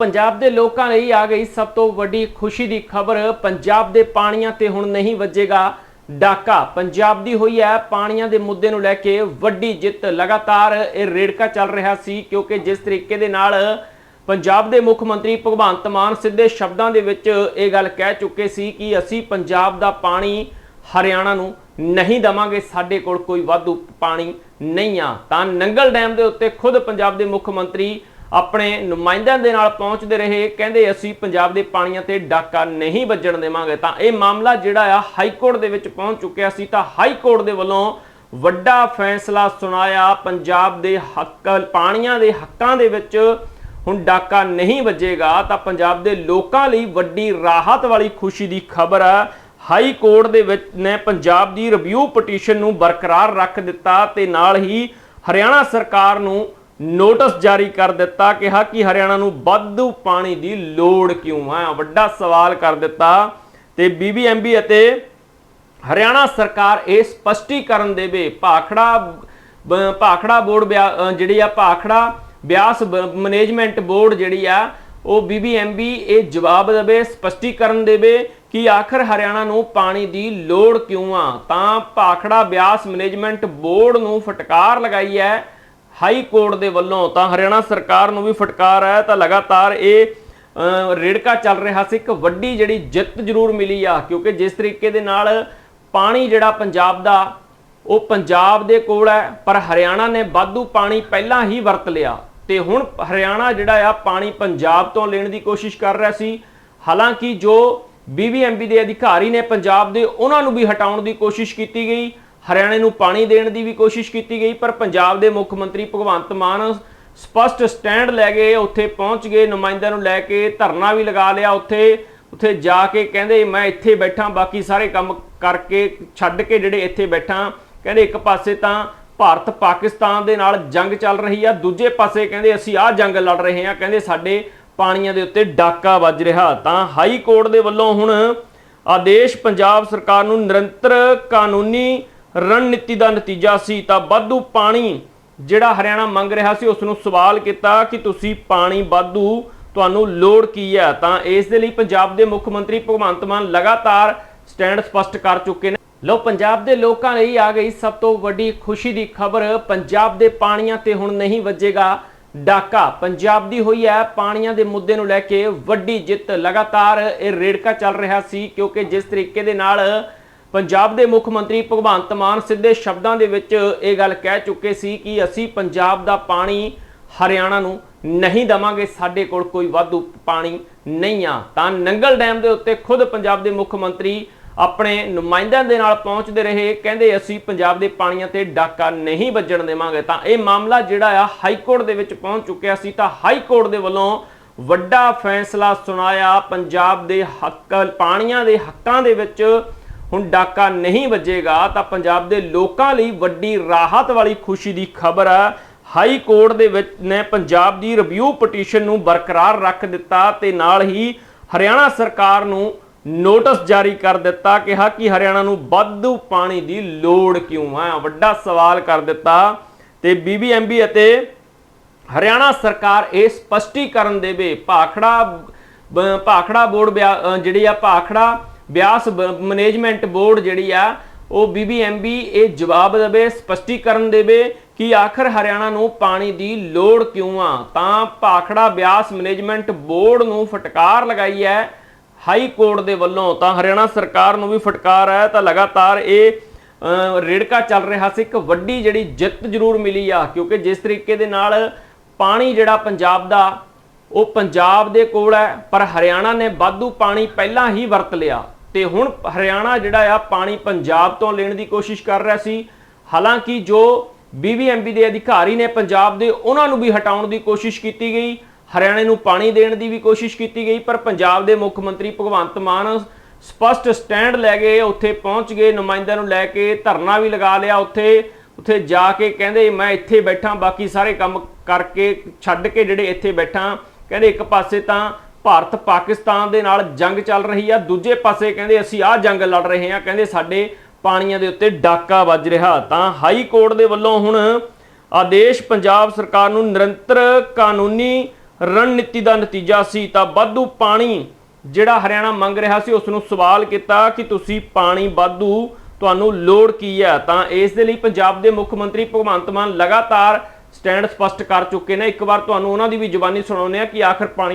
ਪੰਜਾਬ ਦੇ ਲੋਕਾਂ ਲਈ ਆ ਗਈ ਸਭ ਤੋਂ ਵੱਡੀ ਖੁਸ਼ੀ ਦੀ ਖਬਰ, ਪੰਜਾਬ ਦੇ ਪਾਣੀਆਂ ਤੇ ਹੁਣ ਨਹੀਂ ਵੱਜੇਗਾ ਡਾਕਾ। ਪੰਜਾਬ ਦੀ ਹੋਈ ਹੈ, ਪਾਣੀਆਂ ਦੇ ਮੁੱਦੇ ਨੂੰ ਲੈ ਕੇ ਵੱਡੀ ਜਿੱਤ ਲਗਾਤਾਰ ਇਹ ਰੇੜਕਾ ਚੱਲ ਰਿਹਾ ਸੀ ਕਿਉਂਕਿ ਜਿਸ ਤਰੀਕੇ ਦੇ ਨਾਲ ਪੰਜਾਬ ਦੇ ਮੁੱਖ ਮੰਤਰੀ ਭਗਵੰਤ ਮਾਨ ਸਿੱਧੇ ਸ਼ਬਦਾਂ ਦੇ ਵਿੱਚ ਇਹ ਗੱਲ ਕਹਿ ਚੁੱਕੇ ਸੀ ਕਿ ਅਸੀਂ ਪੰਜਾਬ ਦਾ ਪਾਣੀ ਹਰਿਆਣਾ ਨੂੰ ਨਹੀਂ ਦਵਾਂਗੇ, ਸਾਡੇ ਕੋਲ ਕੋਈ ਵਾਧੂ ਪਾਣੀ ਨਹੀਂ ਆ। ਤਾਂ ਨੰਗਲ ਡੈਮ ਦੇ ਉੱਤੇ ਖੁਦ ਪੰਜਾਬ ਦੇ ਮੁੱਖ ਮੰਤਰੀ ਆਪਣੇ ਨੁਮਾਇੰਦਿਆਂ ਦੇ ਨਾਲ ਪਹੁੰਚਦੇ ਰਹੇ, ਕਹਿੰਦੇ ਅਸੀਂ ਪੰਜਾਬ ਦੇ ਪਾਣੀਆਂ ਤੇ ਡਾਕਾ ਨਹੀਂ ਵੱਜਣ ਦੇਵਾਂਗੇ। ਤਾਂ ਇਹ ਮਾਮਲਾ ਜਿਹੜਾ ਆ ਹਾਈ ਕੋਰਟ ਦੇ ਵਿੱਚ ਪਹੁੰਚ ਚੁੱਕਿਆ ਸੀ, ਤਾਂ ਹਾਈ ਕੋਰਟ ਦੇ ਵੱਲੋਂ ਵੱਡਾ ਫੈਸਲਾ ਸੁਣਾਇਆ। ਪੰਜਾਬ ਦੇ ਹੱਕ, ਪਾਣੀਆਂ ਦੇ ਹੱਕਾਂ ਦੇ ਵਿੱਚ ਹੁਣ ਡਾਕਾ ਨਹੀਂ ਵੱਜੇਗਾ, ਤਾਂ ਪੰਜਾਬ ਦੇ ਲੋਕਾਂ ਲਈ ਵੱਡੀ ਰਾਹਤ ਵਾਲੀ ਖੁਸ਼ੀ ਦੀ ਖਬਰ ਹੈ ਹਾਈ ਕੋਰਟ ਦੇ ਵਿੱਚ ਨੇ ਪੰਜਾਬ ਦੀ ਰਿਵਿਊ ਪਟੀਸ਼ਨ ਨੂੰ ਬਰਕਰਾਰ ਰੱਖ ਦਿੱਤਾ ਤੇ ਨਾਲ ਹੀ ਹਰਿਆਣਾ ਸਰਕਾਰ ਨੂੰ ਨੋਟਿਸ ਜਾਰੀ ਕਰ ਦਿੱਤਾ, ਕਿਹਾ ਕਿ ਹਰਿਆਣਾ ਨੂੰ ਵਾਧੂ ਪਾਣੀ ਦੀ ਲੋੜ ਕਿਉਂ ਹੈ ਵੱਡਾ ਸਵਾਲ ਕਰ ਦਿੱਤਾ ਤੇ ਬੀਬੀਐਮਬੀ ਅਤੇ ਹਰਿਆਣਾ ਸਰਕਾਰ ਇਹ ਸਪਸ਼ਟੀਕਰਨ ਦੇਵੇ। ਭਾਖੜਾ ਭਾਖੜਾ ਬੋਰਡ ਬਿਆ- ਜਿਹੜੀ ਆ ਭਾਖੜਾ ਬਿਆਸ ਮੈਨੇਜਮੈਂਟ ਬੋਰਡ ਜਿਹੜੀ ਆ, ਉਹ ਬੀਬੀਐਮਬੀ ਇਹ ਜਵਾਬ ਦੇਵੇ, ਸਪਸ਼ਟੀਕਰਨ ਦੇਵੇ ਕਿ ਆਖਰ ਹਰਿਆਣਾ ਨੂੰ ਪਾਣੀ ਦੀ ਲੋੜ ਕਿਉਂ ਆ? ਤਾਂ ਭਾਖੜਾ ਬਿਆਸ ਮੈਨੇਜਮੈਂਟ ਬੋਰਡ ਨੂੰ ਫਟਕਾਰ ਲਗਾਈ ਹੈ ਹਾਈ ਕੋਰਟ ਦੇ ਵੱਲੋਂ, ਤਾਂ ਹਰਿਆਣਾ ਸਰਕਾਰ ਨੂੰ ਵੀ ਫਟਕਾਰ ਹੈ, ਤਾਂ ਲਗਾਤਾਰ ਇਹ ਰੇੜਕਾ ਚੱਲ ਰਿਹਾ ਸੀ। ਇੱਕ ਵੱਡੀ ਜਿਹੜੀ ਜਿੱਤ ਜ਼ਰੂਰ ਮਿਲੀ ਆ, ਕਿਉਂਕਿ ਜਿਸ ਤਰੀਕੇ ਦੇ ਨਾਲ ਪਾਣੀ ਜਿਹੜਾ ਪੰਜਾਬ ਦਾ, ਉਹ ਪੰਜਾਬ ਦੇ ਕੋਲ ਹੈ, ਪਰ ਹਰਿਆਣਾ ਨੇ ਵਾਧੂ ਪਾਣੀ ਪਹਿਲਾਂ ਹੀ ਵਰਤ ਲਿਆ। ਤੇ ਹੁਣ ਹਰਿਆਣਾ ਜਿਹੜਾ ਆ, ਪਾਣੀ ਪੰਜਾਬ ਤੋਂ ਲੈਣ ਦੀ ਕੋਸ਼ਿਸ਼ ਕਰ ਰਿਹਾ ਸੀ। ਹਾਲਾਂਕਿ ਜੋ ਬੀਬੀਐਮਬੀ ਦੇ ਅਧਿਕਾਰੀ ਨੇ ਪੰਜਾਬ ਦੇ, ਉਹਨਾਂ ਨੂੰ ਵੀ ਹਟਾਉਣ ਦੀ ਕੋਸ਼ਿਸ਼ ਕੀਤੀ ਗਈ। ਹਰਿਆਣੇ ਨੂੰ ਪਾਣੀ ਦੇਣ ਦੀ ਵੀ ਕੋਸ਼ਿਸ਼ ਕੀਤੀ ਗਈ, ਪਰ ਪੰਜਾਬ ਦੇ ਮੁੱਖ ਮੰਤਰੀ ਭਗਵੰਤ ਮਾਨ ਸਪਸ਼ਟ ਸਟੈਂਡ ਲੈ ਗਏ, ਉੱਥੇ ਪਹੁੰਚ ਗਏ, ਨੁਮਾਇੰਦਿਆਂ ਨੂੰ ਲੈ ਕੇ ਧਰਨਾ ਵੀ ਲਗਾ ਲਿਆ ਉੱਥੇ ਉੱਥੇ ਜਾ ਕੇ ਕਹਿੰਦੇ, ਮੈਂ ਇੱਥੇ ਬੈਠਾ, ਬਾਕੀ ਸਾਰੇ ਕੰਮ ਕਰਕੇ ਛੱਡ ਕੇ ਜਿਹੜੇ ਇੱਥੇ ਬੈਠਾ। ਕਹਿੰਦੇ, ਇੱਕ ਪਾਸੇ ਤਾਂ ਭਾਰਤ ਪਾਕਿਸਤਾਨ ਦੇ ਨਾਲ ਜੰਗ ਚੱਲ ਰਹੀ ਆ, ਦੂਜੇ ਪਾਸੇ ਕਹਿੰਦੇ, ਅਸੀਂ ਆਹ ਜੰਗ ਲੜ ਰਹੇ ਹਾਂ। ਕਹਿੰਦੇ, ਸਾਡੇ ਪਾਣੀਆਂ ਦੇ ਉੱਤੇ ਡਾਕਾ ਵੱਜ ਰਿਹਾ। ਤਾਂ ਹਾਈ ਕੋਰਟ ਦੇ ਵੱਲੋਂ ਹੁਣ ਆਦੇਸ਼ ਪੰਜਾਬ ਸਰਕਾਰ ਨੂੰ ਨਿਰੰਤਰ ਕਾਨੂੰਨੀ ਰਣਨੀਤੀ ਦਾ ਨਤੀਜਾ ਸੀ, ਤਾਂ ਵਾਧੂ ਪਾਣੀ ਜਿਹੜਾ ਹਰਿਆਣਾ ਮੰਗ ਰਿਹਾ ਸੀ ਉਸ ਨੂੰ ਸਵਾਲ ਕੀਤਾ ਕਿ ਤੁਸੀਂ ਪਾਣੀ ਵਾਧੂ ਤੁਹਾਨੂੰ ਲੋੜ ਕੀ ਹੈ? ਤਾਂ ਇਸ ਦੇ ਲਈ ਪੰਜਾਬ ਦੇ ਮੁੱਖ ਮੰਤਰੀ ਭਗਵੰਤ ਮਾਨ ਲਗਾਤਾਰ ਸਟੈਂਡ ਸਪਸ਼ਟ ਕਰ ਚੁੱਕੇ ਨੇ। ਲੋ ਪੰਜਾਬ ਦੇ ਲੋਕਾਂ ਲਈ ਆ ਗਈ ਸਭ ਤੋਂ ਵੱਡੀ ਖੁਸ਼ੀ ਦੀ ਖਬਰ, ਪੰਜਾਬ ਦੇ ਪਾਣੀਆਂ ਤੇ ਹੁਣ ਨਹੀਂ ਵੱਜੇਗਾ ਡਾਕਾ। ਪੰਜਾਬ ਦੀ ਹੋਈ ਹੈ, ਪਾਣੀਆਂ ਦੇ ਮੁੱਦੇ ਨੂੰ ਲੈ ਕੇ ਵੱਡੀ ਜਿੱਤ। ਲਗਾਤਾਰ ਇਹ ਰੇੜਕਾ ਚੱਲ ਰਿਹਾ ਸੀ, ਕਿਉਂਕਿ ਜਿਸ ਤਰੀਕੇ ਦੇ ਨਾਲ ਪੰਜਾਬ ਦੇ ਮੁੱਖ ਮੰਤਰੀ ਭਗਵੰਤ ਮਾਨ ਸਿੱਧੇ ਸ਼ਬਦਾਂ ਦੇ ਵਿੱਚ ਇਹ ਗੱਲ ਕਹਿ ਚੁੱਕੇ ਸੀ ਕਿ ਅਸੀਂ ਪੰਜਾਬ ਦਾ ਪਾਣੀ ਹਰਿਆਣਾ ਨੂੰ ਨਹੀਂ ਦਵਾਂਗੇ, ਸਾਡੇ ਕੋਲ ਕੋਈ ਵਾਧੂ ਪਾਣੀ ਨਹੀਂ ਆ। ਤਾਂ ਨੰਗਲ ਡੈਮ ਦੇ ਉੱਤੇ ਖੁਦ ਪੰਜਾਬ ਦੇ ਮੁੱਖ ਮੰਤਰੀ ਆਪਣੇ ਨੁਮਾਇੰਦਿਆਂ ਦੇ ਨਾਲ ਪਹੁੰਚਦੇ ਰਹੇ, ਕਹਿੰਦੇ ਅਸੀਂ ਪੰਜਾਬ ਦੇ ਪਾਣੀਆਂ ਤੇ ਡਾਕਾ ਨਹੀਂ ਵੱਜਣ ਦੇਵਾਂਗੇ। ਤਾਂ ਇਹ ਮਾਮਲਾ ਜਿਹੜਾ ਆ ਹਾਈ ਕੋਰਟ ਦੇ ਵਿੱਚ ਪਹੁੰਚ ਚੁੱਕਿਆ ਸੀ, ਤਾਂ ਹਾਈ ਕੋਰਟ ਦੇ ਵੱਲੋਂ ਵੱਡਾ ਫੈਸਲਾ ਸੁਣਾਇਆ। ਪੰਜਾਬ ਦੇ ਹੱਕ, ਪਾਣੀਆਂ ਦੇ ਹੱਕਾਂ ਦੇ ਵਿੱਚ ਹੁਣ ਡਾਕਾ ਨਹੀਂ ਵੱਜੇਗਾ ਤਾਂ ਪੰਜਾਬ ਦੇ ਲੋਕਾਂ ਲਈ ਵੱਡੀ ਰਾਹਤ ਵਾਲੀ ਖੁਸ਼ੀ ਦੀ ਖਬਰ ਹੈ। ਹਾਈ ਕੋਰਟ ਦੇ ਵਿੱਚ ਨੇ ਪੰਜਾਬ ਦੀ ਰਿਵਿਊ ਪਟੀਸ਼ਨ ਨੂੰ ਬਰਕਰਾਰ ਰੱਖ ਦਿੱਤਾ ਤੇ ਨਾਲ ਹੀ ਹਰਿਆਣਾ ਸਰਕਾਰ ਨੂੰ ਨੋਟਿਸ ਜਾਰੀ ਕਰ ਦਿੱਤਾ, ਕਿਹਾ ਕਿ ਹਰਿਆਣਾ ਨੂੰ ਵਾਧੂ ਪਾਣੀ ਦੀ ਲੋੜ ਕਿਉਂ ਹੈ? ਵੱਡਾ ਸਵਾਲ ਕਰ ਦਿੱਤਾ ਤੇ ਬੀਬੀਐਮਬੀ ਅਤੇ ਹਰਿਆਣਾ ਸਰਕਾਰ ਇਹ ਸਪਸ਼ਟੀਕਰਨ ਦੇਵੇ। ਭਾਖੜਾ ਭਾਖੜਾ ਬੋਰਡ ਬਿਆ- ਜਿਹੜੀ ਆ ਭਾਖੜਾ ਬਿਆਸ ਮੈਨੇਜਮੈਂਟ ਬੋਰਡ ਜਿਹੜੀ ਆ, ਉਹ ਬੀਬੀਐਮਬੀ ਇਹ ਜਵਾਬ ਦੇਵੇ, ਸਪਸ਼ਟੀਕਰਨ ਦੇਵੇ ਕਿ ਆਖਰ ਹਰਿਆਣਾ ਨੂੰ ਪਾਣੀ ਦੀ ਲੋੜ ਕਿਉਂ ਆ? ਤਾਂ ਭਾਖੜਾ ਬਿਆਸ ਮੈਨੇਜਮੈਂਟ ਬੋਰਡ ਨੂੰ ਫਟਕਾਰ ਲਗਾਈ ਹੈ ਹਾਈ ਕੋਰਟ ਦੇ ਵੱਲੋਂ। ਤਾਂ ਹਰਿਆਣਾ ਸਰਕਾਰ ਨੂੰ ਵੀ ਫਟਕਾਰ ਹੈ। ਤਾਂ ਲਗਾਤਾਰ ਇਹ ਰੇੜਕਾ ਚੱਲ ਰਿਹਾ ਸੀ। ਇੱਕ ਵੱਡੀ ਜਿਹੜੀ ਜਿੱਤ ਜ਼ਰੂਰ ਮਿਲੀ ਆ, ਕਿਉਂਕਿ ਜਿਸ ਤਰੀਕੇ ਦੇ ਨਾਲ ਪਾਣੀ ਜਿਹੜਾ ਪੰਜਾਬ ਦਾ, ਉਹ ਪੰਜਾਬ ਦੇ ਕੋਲ ਹੈ। ਪਰ ਹਰਿਆਣਾ ਨੇ ਵਾਧੂ ਪਾਣੀ ਪਹਿਲਾਂ ਹੀ ਵਰਤ ਲਿਆ। ਤੇ ਹੁਣ ਹਰਿਆਣਾ ਜਿਹੜਾ ਆ ਪਾਣੀ ਪੰਜਾਬ ਤੋਂ ਲੈਣ ਦੀ ਕੋਸ਼ਿਸ਼ ਕਰ ਰਿਹਾ ਸੀ। ਹਾਲਾਂਕਿ ਜੋ ਬੀਬੀਐਮਬੀ ਦੇ ਅਧਿਕਾਰੀ ਨੇ ਪੰਜਾਬ ਦੇ, ਉਹਨਾਂ ਨੂੰ ਵੀ ਹਟਾਉਣ ਦੀ ਕੋਸ਼ਿਸ਼ ਕੀਤੀ ਗਈ। ਹਰਿਆਣੇ ਨੂੰ ਪਾਣੀ ਦੇਣ ਦੀ ਵੀ ਕੋਸ਼ਿਸ਼ ਕੀਤੀ ਗਈ, ਪਰ ਪੰਜਾਬ ਦੇ ਮੁੱਖ ਮੰਤਰੀ ਭਗਵੰਤ ਮਾਨ ਸਪਸ਼ਟ ਸਟੈਂਡ ਲੈ ਗਏ ਉੱਥੇ ਪਹੁੰਚ ਗਏ। ਨੁਮਾਇੰਦਿਆਂ ਨੂੰ ਲੈ ਕੇ ਧਰਨਾ ਵੀ ਲਗਾ ਲਿਆ ਉੱਥੇ। ਉੱਥੇ ਜਾ ਕੇ ਕਹਿੰਦੇ, ਮੈਂ ਇੱਥੇ ਬੈਠਾ, ਬਾਕੀ ਸਾਰੇ ਕੰਮ ਕਰਕੇ ਛੱਡ ਕੇ ਜਿਹੜੇ ਇੱਥੇ ਬੈਠਾ। ਕਹਿੰਦੇ, ਇੱਕ ਪਾਸੇ ਤਾਂ ਭਾਰਤ ਪਾਕਿਸਤਾਨ ਦੇ ਨਾਲ ਜੰਗ ਚੱਲ ਰਹੀ ਆ। ਦੂਜੇ ਪਾਸੇ ਕਹਿੰਦੇ ਅਸੀਂ ਆਹ ਜੰਗ ਲੜ ਰਹੇ ਹਾਂ। ਕਹਿੰਦੇ ਸਾਡੇ ਪਾਣੀਆਂ ਦੇ ਉੱਤੇ ਡਾਕਾ ਵੱਜ ਰਿਹਾ। ਤਾਂ ਹਾਈ ਕੋਰਟ ਦੇ ਵੱਲੋਂ ਹੁਣ ਆਦੇਸ਼ ਪੰਜਾਬ ਸਰਕਾਰ ਨੂੰ ਨਿਰੰਤਰ ਕਾਨੂੰਨੀ ਰਣਨੀਤੀ ਦਾ ਨਤੀਜਾ ਸੀ। ਤਾਂ ਵਾਧੂ ਪਾਣੀ ਜਿਹੜਾ ਹਰਿਆਣਾ ਮੰਗ ਰਿਹਾ ਸੀ, ਉਸ ਨੂੰ ਸਵਾਲ ਕੀਤਾ ਕਿ ਤੁਸੀਂ ਪਾਣੀ ਵਾਧੂ ਤੁਹਾਨੂੰ ਲੋੜ ਕੀ ਹੈ ਤਾਂ ਇਸ ਦੇ ਲਈ ਪੰਜਾਬ ਦੇ ਮੁੱਖ ਮੰਤਰੀ ਭਗਵੰਤ ਮਾਨ ਲਗਾਤਾਰ ਸਟੈਂਡ ਸਪਸ਼ਟ ਕਰ ਚੁੱਕੇ ਨੇ। ਇੱਕ ਵਾਰ ਤੁਹਾਨੂੰ ਉਹਨਾਂ ਦੀ ਵੀ ਜ਼ੁਬਾਨੀ ਸੁਣਾਉਂਦੇ ਆ ਕਿ ਆਖਰ ਪਾਣੀ